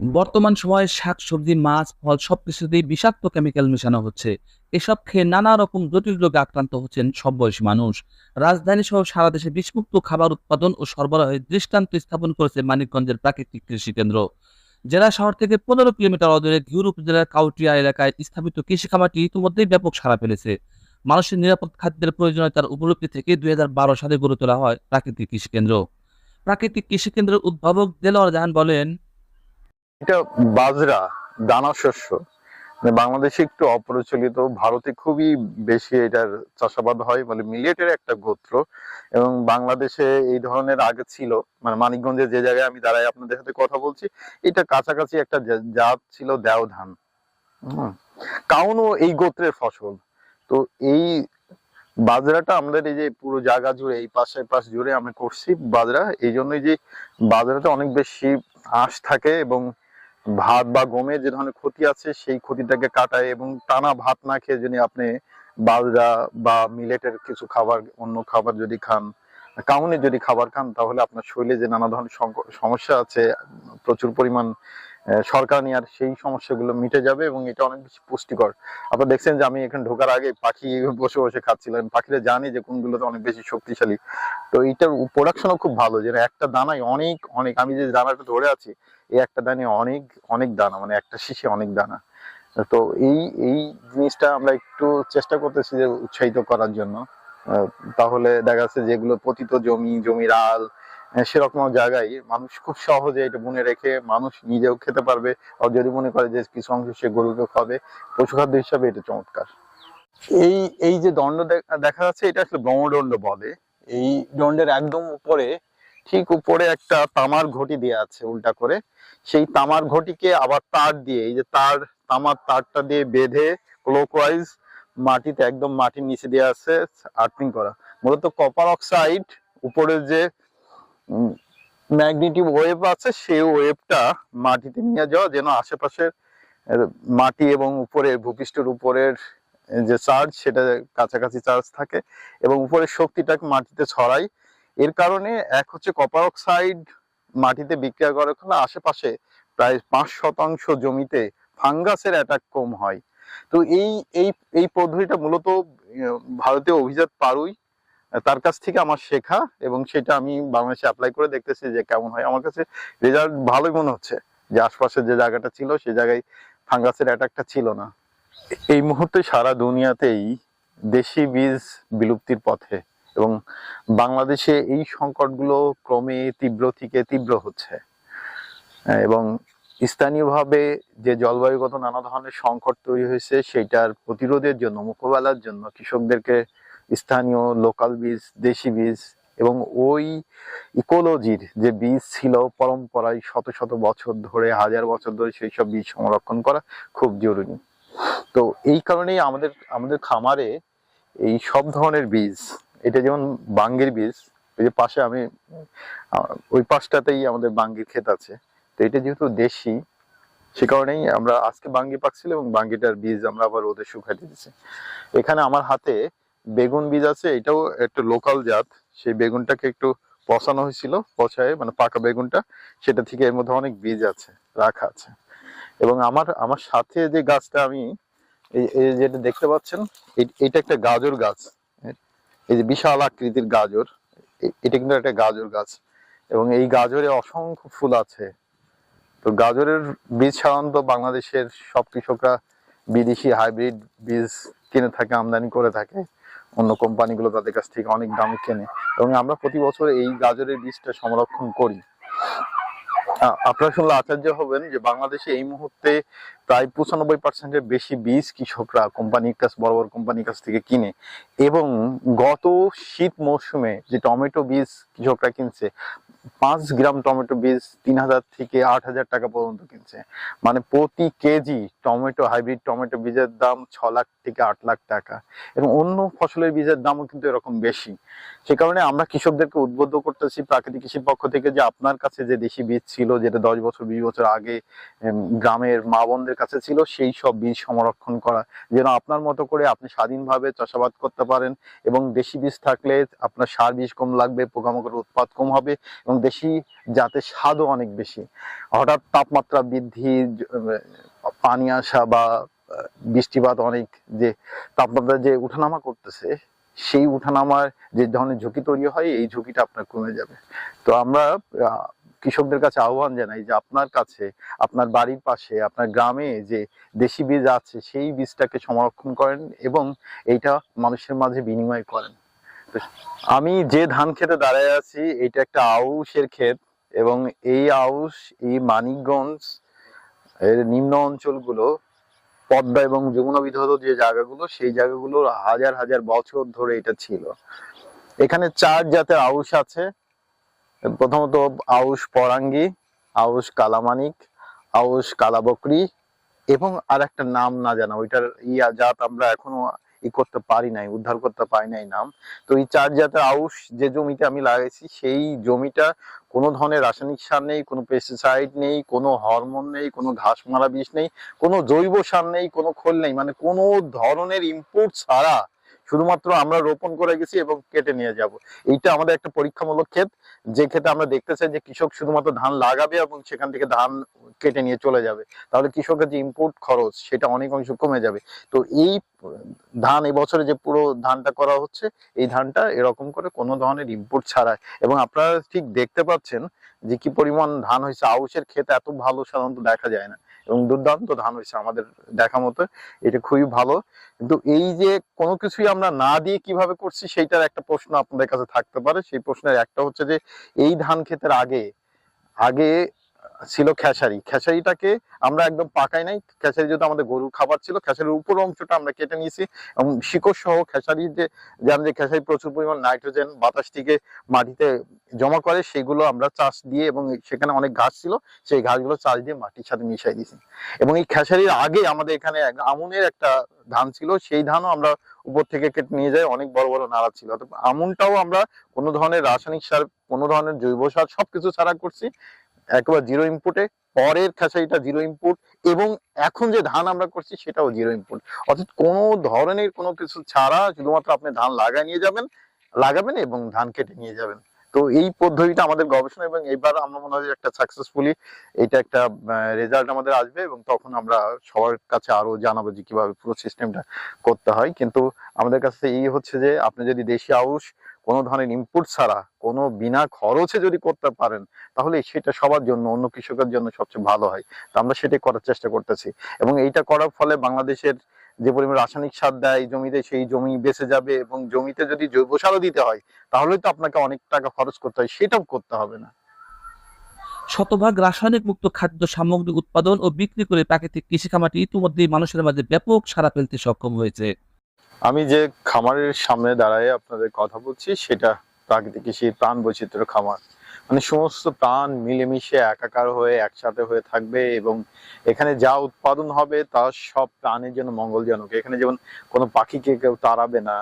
বর্তমান সময়ে শাকসবজি মাছ, ফল সবকিছুতেই বিষাক্ত কেমিক্যাল মেশানো হচ্ছে। এসব খেয়ে নানা রকম জটিল রোগে আক্রান্ত হচ্ছেন সব বয়সী মানুষ। রাজধানী সহ সারা দেশে বিষমুক্ত খাবার উৎপাদন ও সরবরাহের দৃষ্টান্ত স্থাপন করেছে মানিকগঞ্জের প্রাকৃতিক কৃষি কেন্দ্র। জেলা শহর থেকে পনেরো কিলোমিটার অদূরে ঘিউর উপজেলার কাউটিয়া এলাকায় স্থাপিত কৃষি খামারটি ইতিমধ্যেই ব্যাপক সাড়া ফেলেছে। মানুষের নিরাপদ খাদ্যের প্রয়োজনীয়তার উপলব্ধি থেকে দুই হাজার বারো সালে গড়ে তোলা হয় প্রাকৃতিক কৃষি কেন্দ্র। প্রাকৃতিক কৃষি কেন্দ্রের উদ্ভাবক দেলোয়ার জাহান বলেন এটা বাজরা, দানা শস্য। মানে বাংলাদেশে একটু অপ্রচলিত, ভারতে খুবই বেশি এটার চাষাবাদ হয় মানে মিলেটের একটা গোত্র। এবং বাংলাদেশে এই ধরনের আগে ছিল মানে মানিকগঞ্জের যে জায়গায় আমি দাঁড়াই আপনাদের সাথে কথা বলছি, এটা কাছাকাছি একটা জাত ছিল দেও ধান। কাউনও এই গোত্রের ফসল। তো এই বাজরাটা আমাদের এই যে পুরো জায়গা জুড়ে, এই পাশে পাশ জুড়ে আমরা করছি বাজরা। এই জন্যই যে বাজরাতে অনেক বেশি আঁশ থাকে এবং ভাত বা গমের যে ধরনের ক্ষতি আছে, সেই ক্ষতিটাকে কাটায় এবং টানা ভাত না খেয়ে যদি আপনি বাজরা বা মিলেটের কিছু খাবার, অন্য খাবার যদি খান, কাউনে যদি খাবার খান, তাহলে আপনার শরীরে যে নানা ধরনের সমস্যা আছে, প্রচুর পরিমাণ সরকার নেওয়ার সেই সমস্যাগুলো মিটে যাবে এবং এটা অনেক বেশি পুষ্টিকর। আপনারা দেখছেন যে আমি এখানে ঢোকার আগে পাখি বসে বসে খাচ্ছিলাম। পাখিরা জানে যে কোনগুলোতে অনেক বেশি শক্তিশালী। তো এইটার প্রোডাকশনও খুব ভালো, যেন একটা দানায় অনেক অনেক, আমি যে দানাটা ধরে আছি এই একটা দানে অনেক অনেক দানা মানে একটা শীষে অনেক দানা। তো এই এই জিনিসটা আমরা একটু চেষ্টা করতেছি যে উৎসাহিত করার জন্য। তাহলে দেখা যাচ্ছে যেগুলো পতিত জমি জমির আল সেরকম জায়গায় মানুষ খুব সহজে এটা বুনে রেখে মানুষ নিজেও খেতে পারবে। আর যদি মনে করে যে কিছু অংশ সে গরুকে খাবে, পশুখাদ্য হিসাবে এটা চমৎকার। এই এই যে দণ্ড দেখা যাচ্ছে এটা আসলে ব্রহ্মদণ্ড বলে। এই দণ্ডের একদম উপরে ঠিক উপরে একটা তামার ঘটি দেওয়া আছে উল্টা করে। সেই তামার ঘটিকে আবার তার দিয়ে, এই যে তার, তামার তারটা দিয়ে বেঁধে ক্লোকওয়াইজ মাটিতে একদম মাটির নিচে দেওয়া আছে আর্থিং করা। মূলত কপার অক্সাইড উপরের যে ম্যাগনেটিক ওয়েভ আছে, সেই ওয়েভটা মাটিতে নিয়ে যাওয়া, যেন আশেপাশের মাটি এবং উপরের ভূপৃষ্ঠের উপরের যে চার্জ সেটা কাছাকাছি চার্জ থাকে এবং উপরের শক্তিটাকে মাটিতে ছড়ায়। এর কারণে এক হচ্ছে কপার অক্সাইড মাটিতে বিক্রিয়া করার ফলে আশেপাশে প্রায় পাঁচ শতাংশ জমিতে ফাঙ্গাসের অ্যাটাক কম হয়। তো এই এই এই পদ্ধতিটা মূলত ভারতীয় অভিজাত পারুই তার কাছ থেকে আমার শেখা এবং সেটা আমি বাংলাদেশে অ্যাপ্লাই করে দেখতেছি যে কেমন হয়। আমার কাছে রেজাল্ট ভালোই মনে হচ্ছে যে আশপাশে যে জায়গাটা ছিল, সে জায়গায় ফাঙ্গাসের অ্যাটাকটা ছিল না। এই মুহূর্তে সারা দুনিয়াতেই দেশি বীজ বিলুপ্তির পথে। এবং বাংলাদেশে এই সংকটগুলো ক্রমে তীব্র থেকে তীব্র হচ্ছে। এবং স্থানীয়ভাবে যে জলবায়ুগত নানা ধরনের সংকট তৈরি হয়েছে সেটার প্রতিরোধের জন্য, মোকাবেলার জন্য কৃষকদেরকে স্থানীয় লোকাল বীজ, দেশি বীজ এবং ওই ইকোলজির যে বীজ ছিল পরম্পরায় শত শত বছর ধরে, হাজার বছর ধরে সেই সব বীজ সংরক্ষণ করা খুব জরুরি। তো এই কারণেই আমাদের আমাদের খামারে এই সব ধরনের বীজ এটা যেমন বাঙ্গির বীজ, ওই যে পাশে আমি ওই পাশটাতেই আমাদের বাঙ্গির ক্ষেত আছে। তো এটা যেহেতু দেশি, সে কারণেই আমরা আজকে বাঙ্গি পাকছিল এবং বাঙ্গিটার বীজ আমরা আবার রোদে শুকাইতে দিচ্ছি এখানে আমার হাতে বেগুন বীজ আছে, এটাও একটা লোকাল জাত। সেই বেগুনটাকে একটু পচানো হয়েছিল, পচায় মানে পাকা বেগুনটা, সেটা থেকে এর মধ্যে অনেক বীজ আছে, রাখা আছে। এবং আমার আমার সাথে যে গাছটা আমি, এই যেটা দেখতে পাচ্ছেন এটা একটা গাজর গাছ। এই যে বিশাল আকৃতির গাজর এটা কিন্তু একটা গাজর গাছ। এবং এই গাজরে অসংখ্য ফুল আছে। তো গাজরের বীজ সাধারণত বাংলাদেশের সব কৃষকরা বিদেশি হাইব্রিড বীজ কিনে থাকে, আমদানি করে থাকে। অন্য কোম্পানিগুলো তাদের কাছ থেকে অনেক দামে কেনে। এবং আমরা প্রতি বছর এই গাজরের বীজটা সংরক্ষণ করি। আপনারা শুনলে আচার্য হবেন যে বাংলাদেশে এই মুহূর্তে প্রায় পঁচানব্বই পার্সেন্টের বেশি বীজ কৃষকরা কোম্পানির কাছ, বড় বড় কোম্পানির কাছ থেকে কিনে। এবং গত শীত মৌসুমে যে টমেটো বীজ কৃষকরা কিনছে পাঁচ গ্রাম টমেটো বীজ তিন হাজার থেকে আট হাজার টাকা পর্যন্ত কিনছে। মানে প্রতি কেজি টমেটো, হাইব্রিড টমেটো বীজের দাম ছ লাখ থেকে আট লাখ টাকা এবং অন্য ফসলের বীজের দামও কিন্তু এরকম বেশি। সে কারণে আমরা কৃষকদেরকে উদ্বুদ্ধ করতেছি প্রাকৃতিক কৃষির পক্ষ থেকে যে আপনার কাছে যে দেশি বীজ ছিল, যেটা দশ বছর, বিশ বছর আগে গ্রামের মা বোনদের কাছে ছিল, সেই সব বীজ সংরক্ষণ করা, যেন আপনার মতো করে আপনি স্বাধীনভাবে চাষাবাদ করতে পারেন এবং দেশি বীজ থাকলে আপনার সার বীজ কম লাগবে, পোকামাকড়ের উৎপাদ কম হবে এবং দেশি জাতের স্বাদও অনেক বেশি। হঠাৎ তাপমাত্রা বৃদ্ধি পানি আসা বা বৃষ্টিপাত অনেক যে তাপমাত্রা যে উঠানামা করতেছে, সেই উঠানামার যে ধরনের ঝুঁকি তৈরি হয়, এই ঝুঁকিটা আপনার কমে যাবে। তো আমরা কৃষকদের কাছে আহ্বান জানাই যে আপনার কাছে, আপনার বাড়ির পাশে, আপনার গ্রামে যে দেশি বীজ আছে, সেই বীজটাকে সংরক্ষণ করেন এবং এইটা মানুষের মাঝে বিনিময় করেন। আমি যে ধান খেতে দাঁড়ায় আছি, এটা একটা আউশের ক্ষেত এবং এই আউশ, এই মানিকগঞ্জ, এর নিম্ন অঞ্চলগুলো, পদ্মা এবং যমুনা বিধৌত যে জায়গাগুলো, সেই জায়গাগুলো হাজার হাজার বছর ধরে এটা ছিল। এখানে চার জাতের আউশ আছে। প্রথমত আউশ পরাঙ্গি, আউশ কালামানিক, আউশ কালাবকরি এবং আর একটা নাম না জানা, ওইটার ইয়া জাত আমরা এখনও ই করতে পারি নাই, উদ্ধার করতে পারি নাই নাম। তো এই চার জাতের আউশ যে জমিতে আমি লাগাইছি, সেই জমিটা কোনো ধরনের রাসায়নিক সার নেই, কোনো পেস্টিসাইড নেই, কোনো হরমোন নেই, কোনো ঘাস মারা বিষ নেই, কোনো জৈব সার নেই, কোনো খোল নেই। মানে কোনো ধরনের ইনপুট ছাড়া শুধুমাত্র আমরা রোপণ করে গেছি এবং কেটে নিয়ে যাব। এইটা আমাদের একটা পরীক্ষামূলক ক্ষেত। যে ক্ষেত্রে আমরা দেখতে চাই যে কৃষক শুধুমাত্র ধান লাগাবে এবং সেখান থেকে ধান কেটে নিয়ে চলে যাবে, তাহলে কৃষকের যে ইম্পোর্ট খরচ সেটা অনেক অংশ কমে যাবে। তো এই ধান এই বছরে যে পুরো ধানটা করা হচ্ছে, এই ধানটা এরকম করে কোনো ধরনের ইম্পোর্ট ছাড়াই এবং আপনারা ঠিক দেখতে পাচ্ছেন যে কি পরিমাণ ধান হয়েছে। আউশের ক্ষেত এত ভালো সাধারণত দেখা যায় না। এবং দুর্দান্ত ধান হয়েছে আমাদের দেখা মতো। এটা খুবই ভালো। কিন্তু এই যে কোনো কিছুই আমরা না দিয়ে কীভাবে করছি সেইটার একটা প্রশ্ন আপনাদের কাছে থাকতে পারে। সেই প্রশ্নের একটা হচ্ছে যে, এই ধান ক্ষেতের আগে আগে ছিল খেসারি। খেসারিটাকে আমরা একদম পাকাই নাই। খেসারি যেহেতু আমাদের গরুর খাবার ছিল, খেসারির উপর অংশটা আমরা কেটে নিয়েছি এবং শিকড় সহ খেসারি যে যেমন যে খেসারি প্রচুর পরিমাণ নাইট্রোজেন বাতাস থেকে মাটিতে জমা করে, সেগুলো আমরা চাষ দিয়ে এবং সেখানে অনেক ঘাস ছিল, সেই ঘাসগুলো চাষ দিয়ে মাটির সাথে মিশাই দিয়েছি। এবং এই খেসারির আগে আমাদের এখানে আমুনের একটা ধান ছিল, সেই ধানও আমরা উপর থেকে কেটে নিয়ে যাই, অনেক বড় বড় নাড়া ছিল। আমুনটাও আমরা কোনো ধরনের রাসায়নিক সার, কোনো ধরনের জৈব সার, সবকিছু ছাড়া করছি। একেবারে জিরো ইনপুটে পরের খেসারিটা জিরো ইনপুট এবং এখন যে ধান আমরা করছি সেটাও জিরো ইনপুট অর্থাৎ কোনো ধরনের কোনো কিছু ছাড়া শুধুমাত্র আপনি ধান লাগায় নিয়ে যাবেন, লাগাবেন এবং ধান কেটে নিয়ে যাবেন। তো এই পদ্ধতিটা আমাদের গবেষণা এবং এবার আমরা মনে হয় একটা সাকসেসফুলি এটা একটা রেজাল্ট আমাদের আসবে এবং তখন আমরা সবার কাছে আরও জানাব যে কীভাবে পুরো সিস্টেমটা করতে হয়। কিন্তু আমাদের কাছে এই হচ্ছে যে, আপনি যদি দেশি আউশ কোনো ধরনের ইনপুট ছাড়া, কোনো বিনা খরচে যদি করতে পারেন, তাহলে সেটা সবার জন্য, অন্য কৃষকের জন্য সবচেয়ে ভালো হয়। তো আমরা সেটাই করার চেষ্টা করতেছি। এবং এইটা করার ফলে বাংলাদেশের যে পরিমাণ রাসায়নিক সার দেয় জমিতে সেই জমি বেঁচে যাবে এবং জমিতে যদি জৈব সারও দিতে হয় তাহলে তো আপনাকে অনেক টাকা খরচ করতে হয়, সেটাও করতে হবে না। শতভাগ রাসায়নিক মুক্ত খাদ্য সামগ্রী উৎপাদন ও বিক্রি করে প্রাকৃতিক কৃষি খামারটি ইতিমধ্যেই মানুষের মাঝে ব্যাপক সাড়া ফেলতে সক্ষম হয়েছে। আমি যে খামারের সামনে দাঁড়ায় আপনাদের কথা বলছি, সেটা প্রাকৃতিক কৃষির প্রাণ বৈচিত্র্য খামার। মানে সমস্ত প্রাণ মিলেমিশে একাকার হয়ে একসাথে হয়ে থাকবে এবং এখানে যা উৎপাদন হবে তা সব প্রাণের জন্য মঙ্গলজনক। এখানে যেমন কোনো পাখিকে কেউ তাড়াবে না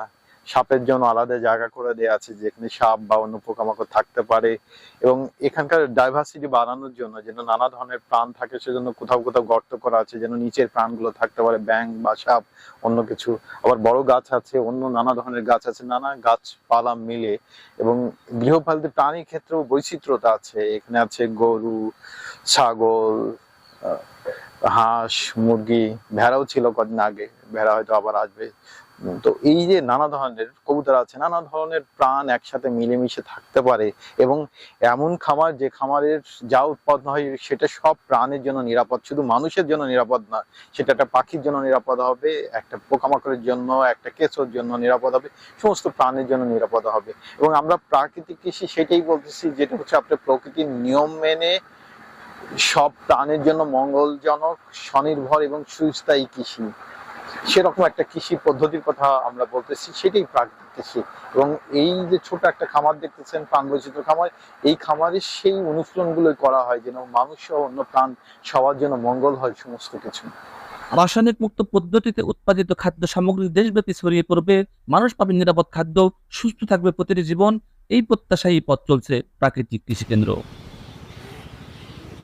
সাপের জন্য আলাদা জায়গা করে দেওয়া আছে, যেখানে সাপ বা অন্য পোকামাকড় থাকতে পারে। এবং এখানকার ডাইভার্সিটি বাড়ানোর জন্য যেন নানা ধরনের প্রাণ থাকে, সেজন্য কোথাও কোথাও গর্ত করা আছে যেন নিচের প্রাণগুলো থাকতে পারে ব্যাং বা সাপ, অন্য কিছু। আবার বড় গাছ আছে, অন্য নানা ধরনের গাছ আছে, নানা গাছপালা মিলে। এবং গৃহপালিত প্রাণীর ক্ষেত্রেও বৈচিত্র্যতা আছে। এখানে আছে গরু, ছাগল হাঁস, মুরগি, ভেড়াও ছিল কদিন আগে, ভেড়া হয়তো আবার আসবে। তো এই যে নানা ধরনের কবুতর আছে, নানা ধরনের প্রাণ একসাথে মিলেমিশে থাকতে পারে এবং এমন খামার যে খামারের যা উৎপাদন হয় সেটা সব প্রাণের জন্য নিরাপদ, শুধু মানুষের জন্য নিরাপদ না, সেটা একটা পাখির জন্য নিরাপদ হবে, একটা পোকামাকড়ের জন্য, একটা কেঁচোর জন্য নিরাপদ হবে, সমস্ত প্রাণের জন্য নিরাপদ হবে। এবং আমরা প্রাকৃতিক কৃষি সেটাই বলতেছি, যেটা হচ্ছে আপনার প্রকৃতির নিয়ম মেনে সব প্রাণের জন্য মঙ্গলজনক, স্বনির্ভর এবং সুস্থায়ী কৃষি। সেরকম একটা কৃষি পদ্ধতির কথা আমরা বলতেছি, সেটাই প্রাকৃতিক। কৃষি এবং এই যে ছোট একটা খামার দেখতেছেন প্রাণ বৈচিত্র্য খামার, এই খামারের সেই অনুশীলনগুলোই করা হয়, যেন মানুষ সহ অন্য প্রাণ সবার জন্য মঙ্গল হয় সমস্ত কিছু। রাসায়নিক মুক্ত পদ্ধতিতে উৎপাদিত খাদ্য সামগ্রী দেশব্যাপী ছড়িয়ে পড়বে, মানুষ পাবে নিরাপদ খাদ্য, সুস্থ থাকবে প্রতিটি জীবন, এই প্রত্যাশাই পথ চলছে প্রাকৃতিক কৃষি কেন্দ্র।